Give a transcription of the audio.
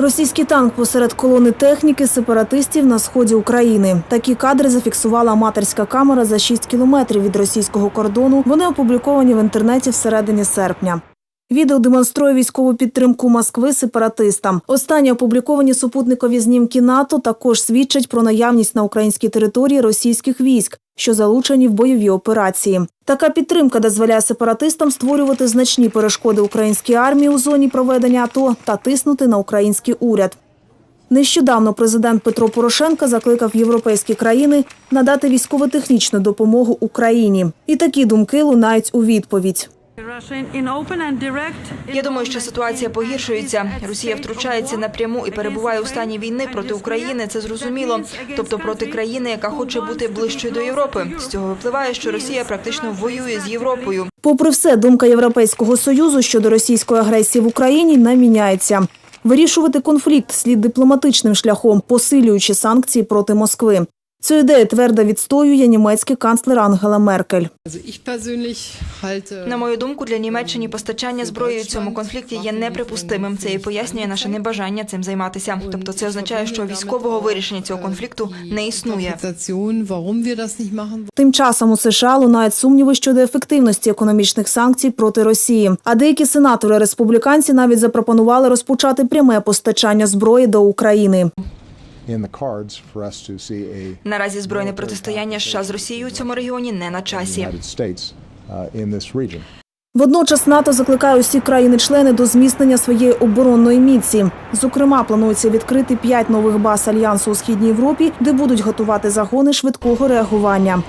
Російський танк посеред колони техніки сепаратистів на сході України. Такі кадри зафіксувала аматорська камера за 6 кілометрів від російського кордону. Вони опубліковані в інтернеті всередині серпня. Відео демонструє військову підтримку Москви сепаратистам. Останні опубліковані супутникові знімки НАТО також свідчать про наявність на українській території російських військ, що залучені в бойові операції. Така підтримка дозволяє сепаратистам створювати значні перешкоди українській армії у зоні проведення АТО та тиснути на український уряд. Нещодавно президент Петро Порошенко закликав європейські країни надати військово-технічну допомогу Україні. І такі думки лунають у відповідь. Я думаю, що ситуація погіршується. Росія втручається напряму і перебуває у стані війни проти України. Це зрозуміло. Тобто проти країни, яка хоче бути ближчою до Європи. З цього випливає, що Росія практично воює з Європою. Попри все, думка Європейського союзу щодо російської агресії в Україні не міняється. Вирішувати конфлікт слід дипломатичним шляхом, посилюючи санкції проти Москви. Цю ідею твердо відстоює німецький канцлер Ангела Меркель. На мою думку, для Німеччини постачання зброї у цьому конфлікті є неприпустимим. Це і пояснює наше небажання цим займатися. Тобто, це означає, що військового вирішення цього конфлікту не існує. Тим часом у США лунають сумніви щодо ефективності економічних санкцій проти Росії. А деякі сенатори республіканці навіть запропонували розпочати пряме постачання зброї до України. Наразі збройне протистояння США з Росією у цьому регіоні не на часі. United States uh, in this region. Водночас НАТО закликає усі країни-члени до зміцнення своєї оборонної міці. Зокрема, планується відкрити п'ять нових баз альянсу у східній Європі, де будуть готувати загони швидкого реагування.